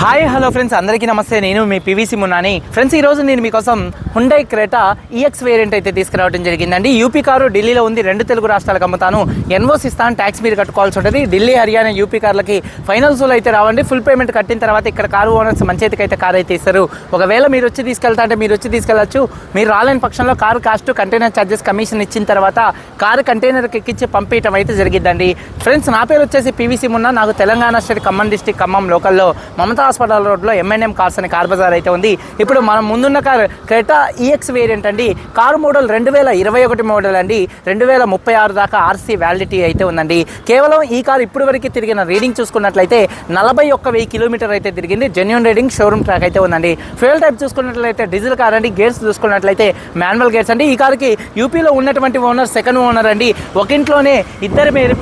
Hi hello friends. అందరికీ నమస్తే. నేను మీ పివిసి మున్నాని. ఫ్రెండ్స్ ఈ రోజు నేను మీకోసం హుండై క్రేటా ఈఎక్స్ వేరియంట్ అయితే తీసుకురావడం జరిగిందండి. యూపీ కారు ఢిల్లీలో ఉంది. రెండు తెలుగు రాష్ట్రాలకు అమ్ముతాను. ఎన్ఓస్ ఇస్తాను ట్యాక్స్ మీరు కట్టుకోవాల్సి ఉంటుంది. ఢిల్లీ హర్యానా యూపీ కార్లకి ఫైనల్ ఫైనల్స్ అయితే రావండి. ఫుల్ పేమెంట్ కట్టిన తర్వాత ఇక్కడ కారు ఓనర్స్ మంచి అయితే కారు అయితే ఇస్తారు. ఒకవేళ మీరు వచ్చి తీసుకెళ్తా అంటే మీరు వచ్చి తీసుకెళ్ళచ్చు. మీరు రాలేని పక్షంలో car cost container charges commission ఇచ్చిన తర్వాత కారు కంటైనర్కి ఎక్కించి పంపించడం అయితే జరిగిందండి ఫ్రెండ్స్ నా పేరు వచ్చేసి పీవీసీ మున్న. నాకు తెలంగాణ స్టేట్ ఖమ్మం డిస్టిక్ ఖమ్మం లోకల్లో మమతా హాస్పిటల్ రోడ్లో ఎంఎన్ఎం కార్స్ అనే కార్ బజార్ అయితే ఉంది. ఇప్పుడు మనం ముందున్న కార్ క్రెటా ఈఎక్స్ వేరియంట్ అండి. కారు మోడల్ రెండు వేల ఇరవై ఒకటి మోడల్ అండి. రెండు వేల ముప్పై ఆరు దాకా ఆర్సీ వ్యాలిడిటీ అయితే ఉందండి. కేవలం ఈ కార్ ఇప్పటి వరకు తిరిగిన రీడింగ్ చూసుకున్నట్లయితే నలభై ఒక్క వెయ్యి కిలోమీటర్ అయితే తిరిగింది. జెన్యున్ రీడింగ్ షోరూమ్ ట్రాక్ అయితే ఉందండి. ఫ్యూయల్ టైప్ చూసుకున్నట్లయితే డీజిల్ కార్ అండి. గేర్స్ చూసుకున్నట్లయితే మాన్యువల్ గేర్స్ అండి. ఈ కార్కి యూపీలో ఉన్నటువంటి ఓనర్ సెకండ్ ఓనర్ అండి. ఒక ఇంట్లోనే ఇద్దరి పేరు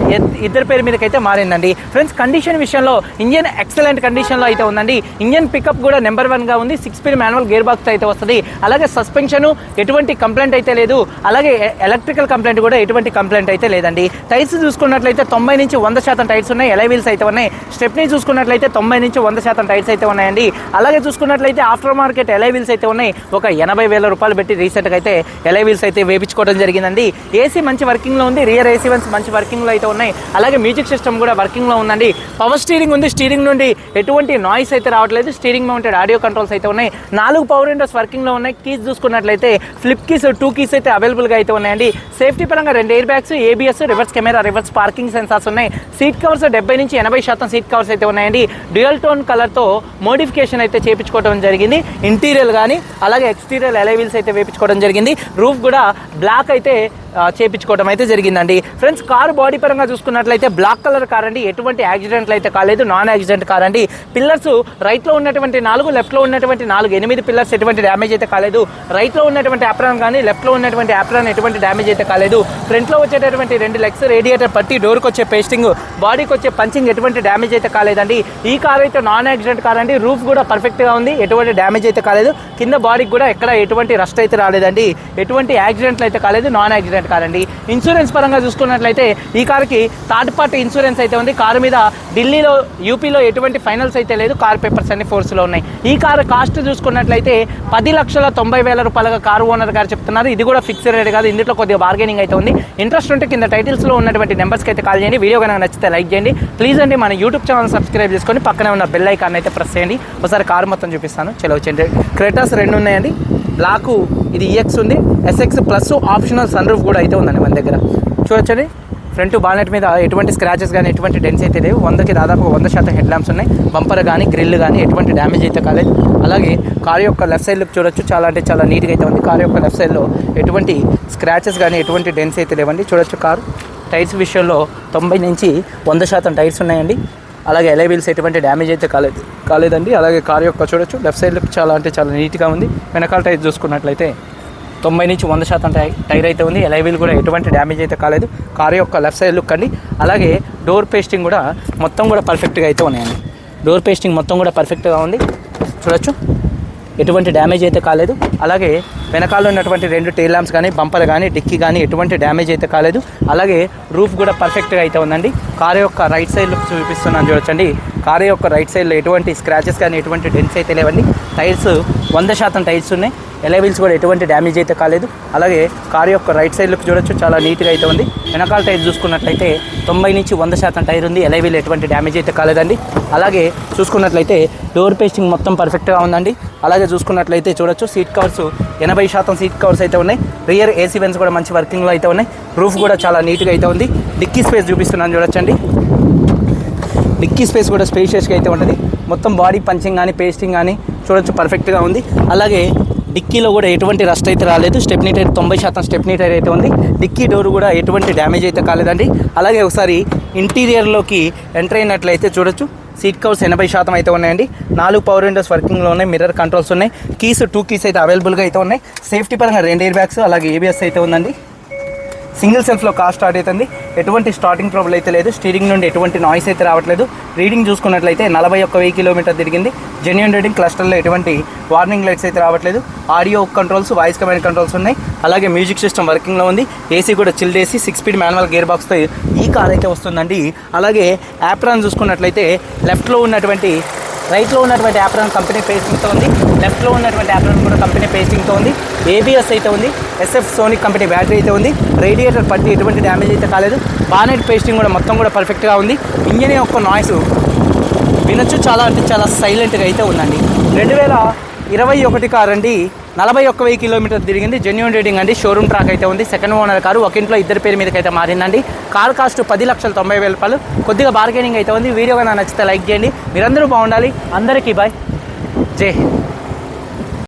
ఇద్దరి పేరు మీదకైతే మారిందండి. ఫ్రెండ్స్ కండిషన్ విషయంలో ఇంజన్ ఎక్సలెంట్ కండిషన్లో అయితే ఉందండి. ఇంజన్ పికప్ కూడా నెంబర్ వన్గా ఉంది. Six speed manual gear box అయితే వస్తుంది. అలాగే సస్పెన్షన్ ఎటువంటి కంప్లైంట్ అయితే లేదు. అలాగే ఎలక్ట్రికల్ కంప్లైంట్ కూడా ఎటువంటి కంప్లైంట్ అయితే లేదండి. టైర్స్ చూసుకున్నట్లయితే తొంభై నుంచి వంద శాతం టైర్స్ ఉన్నాయి. ఎలై వీల్స్ అయితే ఉన్నాయి. స్టెప్ని చూసుకున్నట్లయితే తొంభై నుంచి వంద శాతం టైర్స్ అయితే ఉన్నాయండి. అలాగే చూసుకున్నట్లయితే ఆఫ్టర్ మార్కెట్ ఎలై వీల్స్ అయితే ఉన్నాయి. ఒక ఎనభై వేల రూపాయలు పెట్టి రీసెంట్గా అయితే ఎలై వీల్స్ అయితే వేపించుకోవడం జరిగిందండి. ఏసీ మంచి వర్కింగ్లో ఉంది. రియర్ ఏసీ వన్స్ మంచి వర్కింగ్లో అయితే ఉన్నాయి. అలాగే మ్యూజిక్ సిస్టమ్ కూడా వర్కింగ్లో ఉందండి. పవర్ స్టీరింగ్ ఉంది. స్టీరింగ్ నుండి ఎటువంటి నాయిస్ అయితే రావట్లేదు. స్టీరింగ్ మౌంటెడ్ ఆడియో కంట్రోల్స్ అయితే ఉన్నాయి. నాలుగు పవర్ విండోస్ వర్కింగ్లో ఉన్నాయి. కీస్ చూసుకున్నట్లయితే ఫ్లిప్ కీస్ టూ కీస్ అయితే అవైలబుల్గా అయితే ఉన్నాయండి. సేఫ్టీ పరంగా రెండు air bags ABS reverse camera reverse parking sensors ఉన్నాయి. సీట్ కవర్స్ డెబ్బై నుంచి ఎనభై శాతం సీట్ కవర్స్ అయితే ఉన్నాయండి. డ్యూయల్ టోన్ కలర్తో మోడిఫికేషన్ అయితే చేపించుకోవడం జరిగింది. ఇంటీరియర్ కానీ అలాగే ఎక్స్టీరియర్ ఎలైవిల్స్ అయితే వేపించుకోవడం జరిగింది. రూఫ్ కూడా బ్లాక్ అయితే చేపించుకోవడం అయితే జరిగిందండి. ఫ్రెండ్స్ కార్ బాడీ పరంగా చూసుకున్నట్లయితే బ్లాక్ కలర్ కార్ అండి ఎటువంటి యాక్సిడెంట్లు అయితే కాలేదు. నాన్ యాక్సిడెంట్ కార్ అండి పిల్లర్స్ రైట్లో ఉన్నటువంటి నాలుగు లెఫ్ట్లో ఉన్నటువంటి నాలుగు ఎనిమిది పిల్లర్స్ ఎటువంటి డ్యామేజ్ అయితే కాలేదు. రైట్లో ఉన్నటువంటి యాప్రాన్ కానీ లెఫ్ట్లో ఉన్నటువంటి యాప్రాన్ ఎటువంటి డ్యామేజ్ అయితే కాలేదు. ఫ్రంట్లో వచ్చేటటువంటి రెండు లెగ్స్ రేడియేటర్ పట్టి డోర్కి వచ్చే పేస్టింగ్ బాడీకి వచ్చే పంచింగ్ ఎటువంటి డ్యామేజ్ అయితే కాలేదండి. ఈ కార్ అయితే నాన్ యాక్సిడెంట్ కార్ అండి. రూఫ్ కూడా పర్ఫెక్ట్గా ఉంది. ఎటువంటి డ్యామేజ్ అయితే కాలేదు. కింద బాడీకి కూడా ఎక్కడ ఎటువంటి రస్ట్ అయితే రాలేదండి. ఎటువంటి యాక్సిడెంట్లు అయితే కాలేదు. నాన్ యాక్సిడెంట్ కార్ అండి. ఇన్సూరెన్స్ పరంగా చూసుకున్నట్లయితే ఈ కార్కి థర్డ్ పార్టీ ఇన్సూరెన్స్ అయితే ఉంది. కారు మీద ఢిల్లీలో యూపీలో ఎటువంటి ఫైనల్స్ అయితే లేదు. కార్ పేపర్స్ అన్ని ఫోర్స్లో ఉన్నాయి. ఈ కారు కాస్ట్ చూసుకున్నట్లయితే పది లక్షల తొంభై వేల రూపాయలుగా కారు ఓనర్ గారు చెప్తున్నారు. ఇది కూడా ఫిక్స్డ్ రేట్ కాదు. ఇందులో కొద్దిగా బార్గెనింగ్ అయితే ఉంది. ఇంట్రెస్ట్ ఉంటే కింద టైటిల్స్లో ఉన్నటువంటి నెంబర్స్కి అయితే కాల్ చేయండి. వీడియో కనుక నచ్చితే లైక్ చేయండి. ప్లీజ్ అండి మన యూట్యూబ్ ఛానల్ సబ్స్క్రైబ్ చేసుకొని పక్కనే ఉన్న బెల్ ఐకాన్ అయితే ప్రెస్ చేయండి. ఒకసారి కారు మొత్తం చూపిస్తాను. చలో వచ్చేయండి. క్రెటాస్ రెండు ఉన్నాయండి. బ్లాకు ఇది ఈఎక్స్ ఉంది. SX plus optional sun roof కూడా అయితే ఉందండి మన దగ్గర. చూడొచ్చండి? ఫ్రంట్ బానెట్ మీద ఎటువంటి స్క్రాచెస్ కానీ ఎటువంటి డెన్స్ అయితే లేవు. వందకి దాదాపు వంద శాతం హెడ్ ల్యాంప్స్ ఉన్నాయి. బంపర్ కానీ గ్రిల్ కానీ ఎటువంటి డ్యామేజ్ అయితే కాలేదు. అలాగే కార్ యొక్క లెఫ్ట్ సైడ్ లుక్ చూడొచ్చు. చాలా అంటే చాలా నీట్గా అయితే ఉంది. కార్ యొక్క లెఫ్ట్ సైడ్లో ఎటువంటి స్క్రాచెస్ కానీ ఎటువంటి డెన్స్ అయితే లేవండి. చూడొచ్చు కారు. టైర్స్ విషయంలో తొంభై నుంచి వంద శాతం టైర్స్ ఉన్నాయండి. అలాగే ఎలై ఎటువంటి డ్యామేజ్ అయితే కాలేదు కాలేదండి. అలాగే కార్ యొక్క చూడొచ్చు. లెఫ్ట్ సైడ్ లుక్ చాలా అంటే చాలా నీట్గా ఉంది. వెనకాల టైర్ చూసుకున్నట్లయితే తొంభై నుంచి వంద శాతం టై టైర్ అయితే ఉంది. ఎలై వీల్ కూడా ఎటువంటి డ్యామేజ్ అయితే కాలేదు. కారు యొక్క లెఫ్ట్ సైడ్ లుక్ అండి. అలాగే డోర్ పేస్టింగ్ కూడా మొత్తం కూడా పర్ఫెక్ట్గా అయితే ఉన్నాయండి. డోర్ పేస్టింగ్ మొత్తం కూడా పర్ఫెక్ట్గా ఉంది. చూడొచ్చు. ఎటువంటి డ్యామేజ్ అయితే కాలేదు. అలాగే వెనకాల ఉన్నటువంటి రెండు టైల్ ల్యాంప్స్ కానీ బంపర్ కానీ డిక్కీ కానీ ఎటువంటి డ్యామేజ్ అయితే కాలేదు. అలాగే రూఫ్ కూడా పర్ఫెక్ట్గా అయితే ఉందండి. కారు యొక్క రైట్ సైడ్లో చూపిస్తున్నాను చూడొచ్చండి. కారు యొక్క రైట్ సైడ్లో ఎటువంటి స్క్రాచెస్ కానీ ఎటువంటి డెన్స్ అయితే లేవండి. టైర్స్ వంద శాతం టైర్స్ ఉన్నాయి. ఎలైవిల్స్ కూడా ఎటువంటి డ్యామేజ్ అయితే కాలేదు. అలాగే కారు యొక్క రైట్ సైడ్ లుక్ చూడొచ్చు చాలా నీట్గా అయితే ఉంది. వెనకాల టైర్ చూసుకున్నట్లయితే తొంభై నుంచి వంద శాతం టైర్ ఉంది. ఎలైవిల్ ఎటువంటి డ్యామేజ్ అయితే కాలేదండి. అలాగే చూసుకున్నట్లయితే డోర్ పేస్టింగ్ మొత్తం పర్ఫెక్ట్గా ఉందండి. అలాగే చూసుకున్నట్లయితే చూడొచ్చు సీట్ కవర్స్ ఎనభై శాతం సీట్ కవర్స్ అయితే ఉన్నాయి. రియర్ ఏసీ వెన్స్ కూడా మంచి వర్కింగ్లో అయితే ఉన్నాయి. రూఫ్ కూడా చాలా నీట్గా అయితే ఉంది. డిక్కీ స్పేస్ చూపిస్తున్నాను చూడొచ్చండి. డిక్కీ స్పేస్ కూడా స్పేషియస్గా అయితే ఉంటుంది. మొత్తం బాడీ పంచింగ్ కానీ పేస్టింగ్ కానీ చూడొచ్చు పర్ఫెక్ట్గా ఉంది. అలాగే డిక్కీలో కూడా ఎటువంటి రస్ట్ అయితే రాలేదు. స్టెప్నీ టైర్ తొంభై శాతం స్టెప్నీ టైర్ అయితే ఉంది. డిక్కీ డోర్ కూడా ఎటువంటి డ్యామేజ్ అయితే కాలేదండి. అలాగే ఒకసారి ఇంటీరియర్లోకి ఎంటర్ అయినట్లయితే చూడొచ్చు. సీట్ కవర్స్ ఎనభై శాతం అయితే ఉన్నాయండి. నాలుగు పవర్ విండోస్ వర్కింగ్లో ఉన్నాయి. మిర్రర్ కంట్రోల్స్ ఉన్నాయి. కీస్ టూ కీస్ అయితే అవైలబుల్గా అయితే ఉన్నాయి. సేఫ్టీ పరంగా రెండు ఎయిర్ బ్యాగ్స్ అలాగే ఏబిఎస్ అయితే ఉందండి. సింగిల్ సెల్ఫ్లో కార్ స్టార్ట్ అవుతుంది ఎటువంటి స్టార్టింగ్ ప్రాబ్లం అయితే లేదు. స్టీరింగ్ నుండి ఎటువంటి నాయిస్ అయితే రావట్లేదు. రీడింగ్ చూసుకున్నట్లయితే నలభై ఒక్క వెయ్యి కిలోమీటర్ తిరిగింది. జెన్యున్ రీడింగ్ క్లస్టర్లో ఎటువంటి వార్నింగ్ లైట్స్ అయితే రావట్లేదు. Audio controls voice command controls ఉన్నాయి. అలాగే మ్యూజిక్ సిస్టమ్ వర్కింగ్లో ఉంది. ఏసీ కూడా chilled AC six speed manual gear బాక్స్తో ఈ కార్ అయితే వస్తుందండి. అలాగే యాప్రాన్ చూసుకున్నట్లయితే లెఫ్ట్లో ఉన్నటువంటి రైట్లో ఉన్నటువంటి యాప్రాన్ కంపెనీ పేస్టింగ్తో ఉంది. లెఫ్ట్లో ఉన్నటువంటి యాప్రాన్ కూడా కంపెనీ పేస్టింగ్తో ఉంది. ఏబిఎస్ అయితే ఉంది. ఎస్ఎఫ్ సోనిక్ కంపెనీ బ్యాటరీ అయితే ఉంది. రేడియేటర్ పట్టి ఎటువంటి డ్యామేజ్ అయితే కాలేదు. బానెట్ పేస్టింగ్ కూడా మొత్తం కూడా పర్ఫెక్ట్గా ఉంది. ఇంజన్ యొక్క నాయిస్ వినొచ్చు చాలా అంటే చాలా సైలెంట్గా అయితే ఉందండి. రెండు వేల ఇరవై ఒకటి కారండి. నలభై ఒక్క వెయ్యి కిలోమీటర్ తిరిగింది. జెన్యున్ రీడింగ్ అండి. షోరూమ్ ట్రాక్ అయితే ఉంది. సెకండ్ ఓనర్ కారు ఒక ఇంట్లో ఇద్దరి పేరు మీదకి అయితే మారిందండి. కార్ కాస్ట్ పది లక్షల తొంభై వేల రూపాయలు. కొద్దిగా బార్గెనింగ్ అయితే ఉంది. వీడియో కన్నా నచ్చితే లైక్ చేయండి. మీరందరూ బాగుండాలి. అందరికీ బాయ్ జై